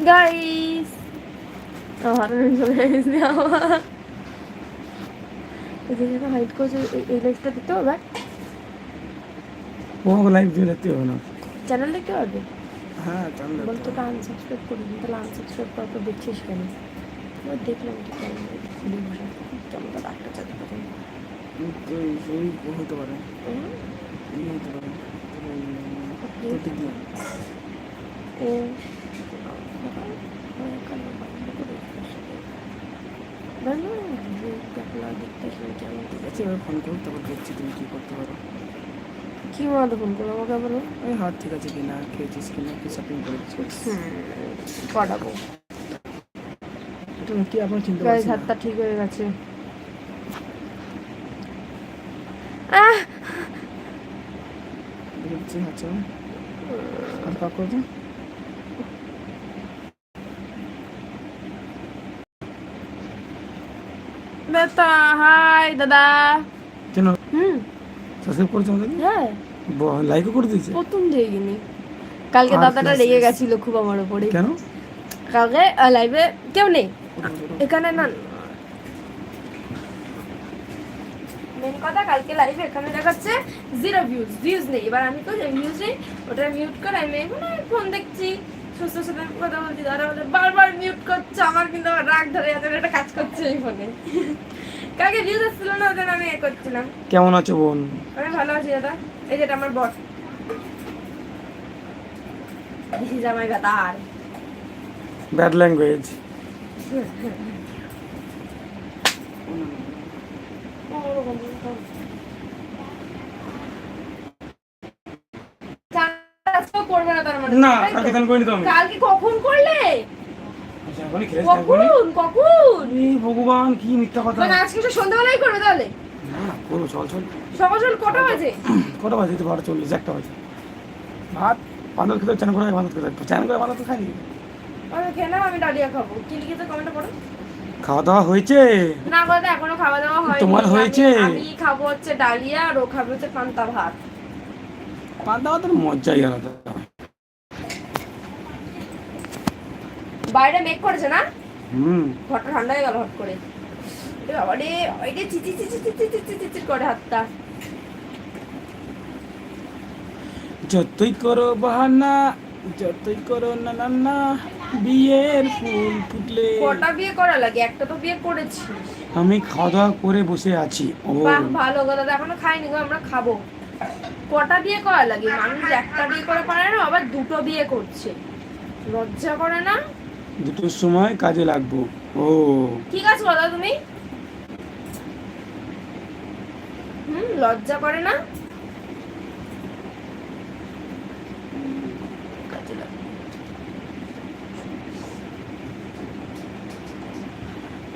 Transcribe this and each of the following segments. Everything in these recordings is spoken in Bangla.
গাইস হরণ চলে এসেছে আমার এদিকে হাইট করছে এই- এই লাইফটা দেখতে হবে ও লাইভ দেখতে হবে না চ্যানেল দেখতে পারবে হ্যাঁ তাহলে বল তোকে আনসাবস্ক্রাইব করি তাহলে আনসাবস্ক্রাইব করার পর দেখছিস কেন এবার দেখলাম কি বসে কেমন তো ডাক্তার চাকরি করুন তো এই হতে পারে পারে প্রতীক দিয়ে। ঠিক আছে এবার ফোন করুন তারপর দেখছি তুমি কি করতে পারো কি মাদা ফোন করো আমাকে বলো ওই হাত ঠিক আছে কিনা খেয়েছিস কি শপিং করেছিস তুমি কি আপনার চিন্তা হাতটা ঠিক হয়ে গেছে দেখছি আর বেতা হাই দাদা। কেন? হুম। সাবস্ক্রাইব করেছ আমাদের হ্যাঁ। লাইকও করে দিয়েছে? প্রথম দেখিনি। কালকে দাদাটা রেগে গেছিল খুব আমার উপরে। কেন? কালকে লাইভে কেউ নেই? এখানে না মেন কথা কালকে লাইভে এখানে দেখাচ্ছে জিরো ভিউজ ভিউজ নেই। এবার আমি তো ভিউজ নেই ওটা মিউট করে আমি এখন ফোন দেখছি। সুস্থ সাথে কথা বলছি দাদা বলছে বারবার মিউট করছে আমার কিন্তু আবার রাগ ধরে যাচ্ছে একটা কাজ করছে এই ফোনে কালকে ভিউজ আসছিল না ওদের আমি এ করছিলাম। কেমন আছো বোন? আমি ভালো আছি দাদা এই যেটা আমার বট দিস ইজ আমার গাতার ব্যাড ল্যাঙ্গুয়েজ আজকেও করবে না? কালকে গান করিনি তো আমি। কালকে কখন করলে? আচ্ছা, কখন? কখন? এই ভগবান কি মিথ্যা কথা। মানে আজকে তো সন্ধ্যাবেলাই করবে তাহলে? না করব চল চল। সকাল কটা বাজে? কটা বাজে? তো বারো চল্লিশ একটা বাজে। ভাত বাঁধার খেতে চান করে বাঁধার খেতে চান করে। বাঁধার তো খাইনি। আমি খেয়ে নাও আমি ডালিয়া খাব। কি কমেন্টে খাওয়া দাওয়া হয়েছে? না কথা এখনও খাওয়া দাওয়া হয়নি। তোমার হয়েছে? আমি খাব হচ্ছে ডালিয়া আর ও খাবে হচ্ছে পান্তা ভাত। পান দাওয়া মজাই আলাদা। বাইরে মেঘ করেছে না? হুম। ঘরটা ঠান্ডা হয়ে গেল হট করে। এ বাবা ওই রে চিচি চিচি চিচি চিচি চিচি করে হাতটা। যতই করো বাহানা যতই করো না না না বিয়ের ফুল ফুটলে। কটা বিয়ে করা লাগে? একটা তো বিয়ে করেছি। আমি খাওয়া দাওয়া করে বসে আছি। ও। ভালো দাদা এখনও খাইনি গো আমরা খাব। কটা বিয়ে করা লাগে? মানুষ একটা বিয়ে করে পারে না আবার দুটো বিয়ে করছে। লজ্জা করে না? দুটোর সময় কাজে লাগবো। ও। ঠিক আছে দাদা তুমি? হুম, লজ্জা করে না?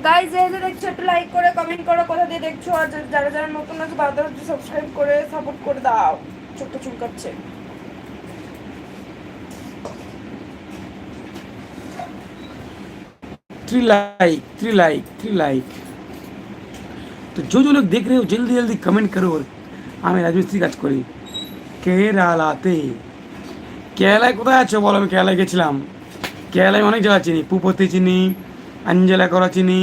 গাইজ দেখছ, একটু লাইক করে কমেন্ট করো, কোথা দিয়ে দেখছ? আর যারা যারা নতুন আছে, তারা সাবস্ক্রাইব করে সাপোর্ট করে দাও। ছোট্ট চুলকাচ্ছে। three like three like three like तो जो जो लोग देख रहे हो जल्दी जल्दी कमेंट करो और আমি রাজমিস্ত্রি কাজ করি কেরালাতে কেরালায় কোথায় আছো বলো আমি কেরালায় গেছিলাম কেরালায় অনেক জায়গা চিনি পুপতি চিনি আঞ্জেলা করা চিনি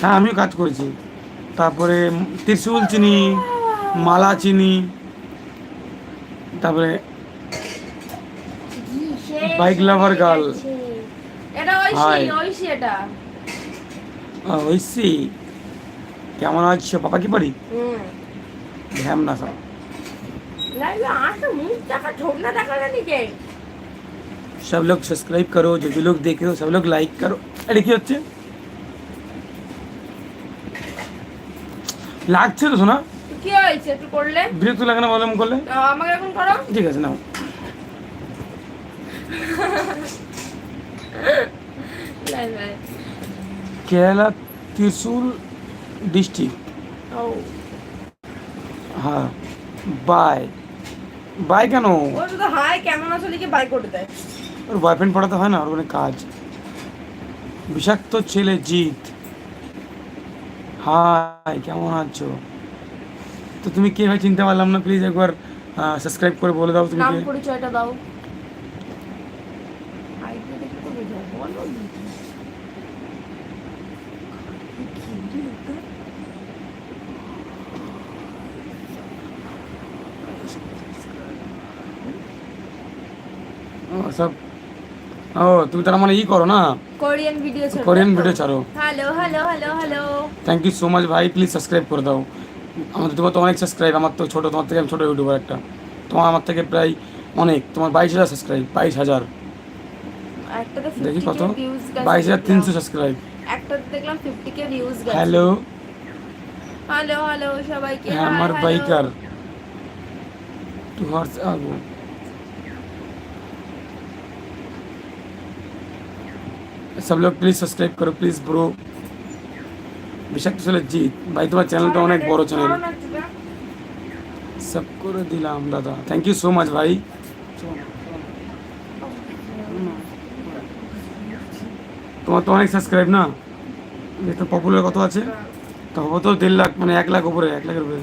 হ্যাঁ আমিও কাজ করেছি তারপরে ত্রিশুল চিনি মালা চিনি তারপরে Bike lover girl. এটা ঐশী Hi. ঐশী এটা ঐসি কেমন আছো পাপা কি পড়ি হুম ধ্যাম না সব লাইভে আসো মুখ দেখা ঠোক না দেখা জানি কে सब लोग सब्सक्राइब करो जो भी लोग देख रहे हो सब लोग लाइक करो আরে কি হচ্ছে লাগছে তো শোনা কি হয়েছে একটু করলে বিরক্ত লাগে না বললাম করলে আহ, আমাকে এখন করো ঠিক আছে নাও লাইভে কেরালা ত্রিশুল ডিস্ট্রিক্ট হ্যাঁ বাই বাই কেন? ও শুধু হাই কেমন আছো? লিখে বাই করে দেয় ওর বয়ফ্রেন্ড পড়াতে হয় না? ওর অনেক কাজ। বিষাক্ত ছেলে জিৎ। হাই কেমন আছো? তো তুমি কে ভাই চিনতে পারলাম না? প্লিজ একবার সাবস্ক্রাইব করে বলে দাও তুমি নাম পরিচয়টা দাও বোঝায় বলো দেখি। কি রে এটা? ও, সব ও তুমি তার মানে ই করো না? কোরিয়ান ভিডিও ছিল কোরিয়ান ভিডিও ছাড়ো। Hello hello hello hello thank you so much ভাই। প্লিজ সাবস্ক্রাইব করে দাও। আমাদের তোমার তো অনেক সাবস্ক্রাইব আমার তো ছোটো তোমার থেকে আমি ছোটো ইউটিউবার একটা। তোমার আমার থেকে প্রায় অনেক। তোমার বাইশ হাজার সাবস্ক্রাইব বাইশ হাজার। দেখি কত? বাইশ হাজার তিনশো সাবস্ক্রাইব একটাতে দেখলাম 50 K views hello hello hello সবাইকে। হ্যাঁ আমার বাইকার টু হর্স আগো सब लोग प्लीज सब्सक्राइब करो प्लीज ब्रो বিষাক্ত ছেলে জিৎ ভাই তোমার চ্যানেলটা অনেক বড় চ্যানেল করো না একটুটা। সব করে দিলাম দাদা থ্যাংক ইউ সো মাচ ভাই তোমার তো অনেক সাবস্ক্রাইব না তো পপুলার কত আছে তো হবো তো দেড় লাখ মানে এক লাখ উপরে এক লাখের উপরে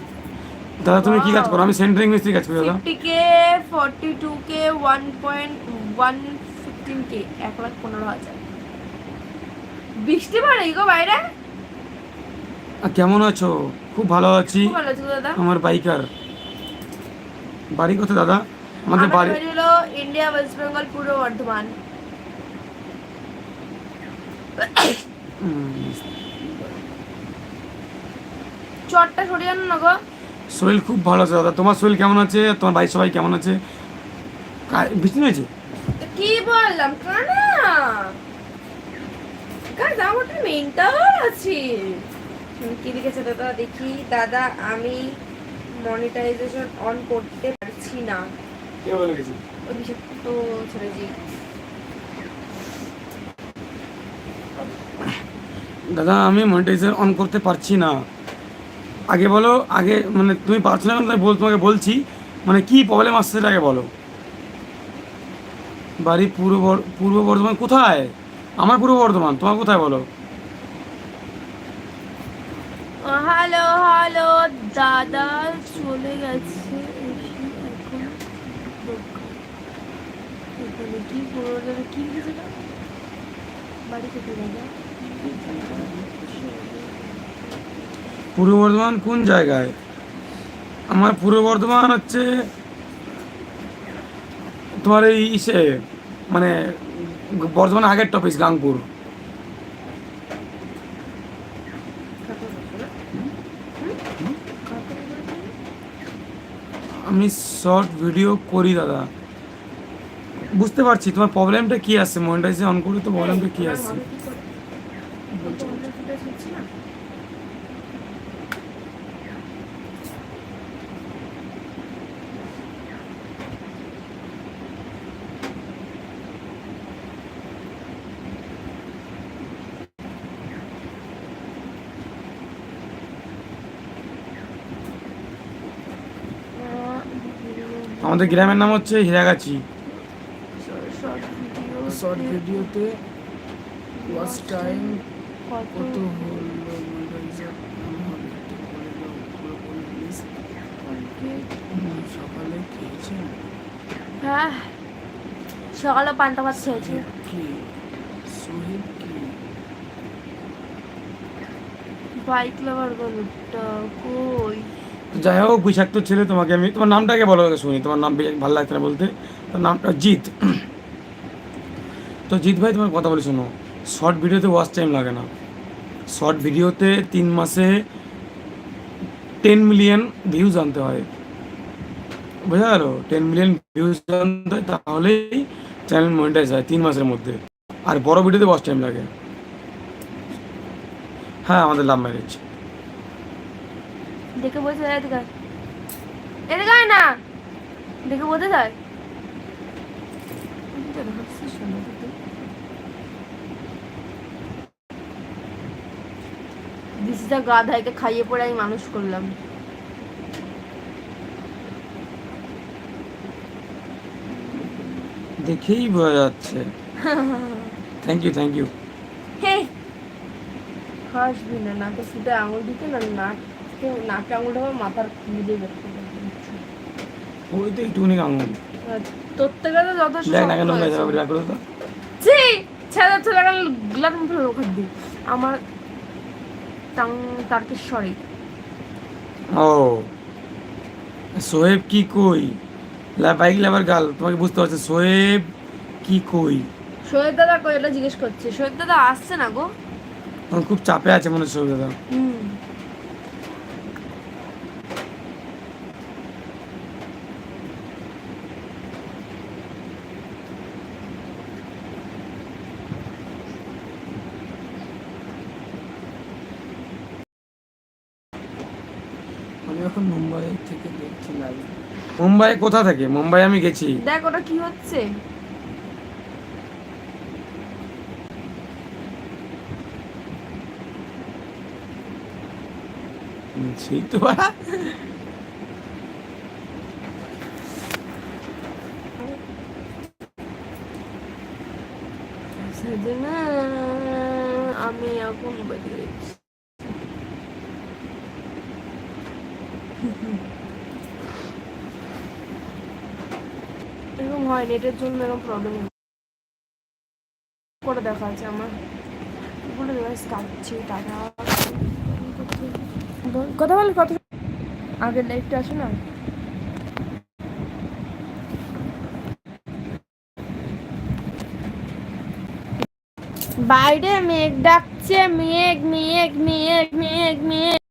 দাদা তুমি কি কাজ করো আমি সেন্টারিং মিস্ত্রি কাজ করি দাদা 50 কে 42 কে 1.115 কে এক লাখ পনেরো হাজার বৃষ্টি পড়ে গো বাইরে? কেমন আছো? খুব ভালো আছি। খুব ভালো আছো দাদা। আমার বাইকার। বাড়ি কোথায় দাদা? আমাদের বাড়ি হলো ইন্ডিয়া ওয়েস্ট বেঙ্গল পূর্ব বর্ধমান। চটটা সরিয়ে আনো না গো। শরীর খুব ভালো আছে দাদা। তোমার শরীর কেমন আছে? তোমার বাড়ির সবাই কেমন আছে? বৃষ্টি হয়েছে? কি বললাম? কানা! কানা ওটা মেন্টাল আছে। কি লিখেছে দাদা? দেখি। দাদা আমি মনিটাইজেশন অন করতে পারছি না। অভিষেক তো ছেড়েছি দাদা আমি মনিটাইজার অন করতে পারছি না। আগে বলো আগে মানে তুমি পারছ না তাই বল তোমাকে বলছি। মানে কি প্রবলেম আসছে সেটা আগে বলো। বাড়ি পূর্ব পূর্ব বর্ধমান কোথায়? আমার পূর্ব বর্ধমান তোমার কোথায় বলো হ্যালো হ্যালো দাদা চলে গেছে এসে এখন দোকান। এখানে কি কি বাড়ি থেকে দাদা পূর্ব বর্ধমান কোন জায়গায় আমার পূর্ব বর্ধমান হচ্ছে তোমার এই ইসে মানে বর্ধমান আগের টপিস গাংপুর। আমি শর্ট ভিডিও করি, দাদা। বুঝতে পারছি, তোমার প্রবলেমটা কি আছে? মনিটাইজে অন করে তো প্রবলেমটা কি আছে? আমাদের গ্রামের নাম হচ্ছে হীরাগাছি। শর্ট ভিডিওতে ওয়াচ টাইম কত সকালে খেয়েছেন? হ্যাঁ সকালে পান্তা ভাত খেয়েছি। কি? সোহেব কি? বাইক লাভার গল্পটা কই? যাই হোক বিষাক্ত ছেলে তোমাকে আমি তোমার নামটাকে বলো শুনি। তোমার নাম ভালো লাগছে না বলতে। তোমার নামটা জিৎ। তো জিৎ ভাই তোমার কথা বলি, শোনো। শর্ট ভিডিওতে ওয়াচ টাইম লাগে না। শর্ট ভিডিওতে তিন মাসে টেন মিলিয়ন ভিউজ আনতে হয়। বোঝা গেল টেন মিলিয়ন ভিউজ আনতে হয়, তাহলেই চ্যানেল মনিটাইজ হয় তিন মাসের মধ্যে। আর বড় ভিডিওতে ওয়াচ টাইম লাগে। হ্যাঁ আমাদের লাভ ম্যারেজ দেখে যায় এদিকে এদিকে না। দেখে বলতে যায় দিশিটা গাধাইকে খাইয়ে পড়ে আমি মানুষ করলাম। দেখেই বোঝা যাচ্ছে। থ্যাংক ইউ থ্যাংক ইউ হাসবি না নাকে শুধু আঙুল দিতে না নাকে নাকে আঙুলটা আমার মাথার খুলে ওই তো একটুখানি আঙুল তোর থেকে তো যথেষ্ট দেখ না কেন হয়ে তো। ছি গ্লাস আমার টাং তারকেশ্বরী। ও সোহেব কি কই? লা- বাইক লাভার গাল তোমাকে বুঝতে পারছ সোহেব কি কই? সোহেব দাদা কই? এটা জিজ্ঞেস করছে। সোহেব দাদা আসছে না গো? খুব চাপে আছে মনে সোহেব দাদা। হুম। আমি এখন মুম্বাই থেকে দেখছি লাইভ মুম্বাই কোথা থেকে? মুম্বাই আমি গেছি। দেখ ওটা কি হচ্ছে? সেই তো আমি এখন যাচ্ছি এরকম হয় নেটের জন্য এরকম প্রবলেম করে দেখা আছে আমার। বলে ডিভাইস কাটছে টাটা। কথা বল, কথা আগের লাইফটা আসো না? বাইরে মেঘ ডাকছে, মেঘ মেঘ মেঘ মেঘ মেঘ।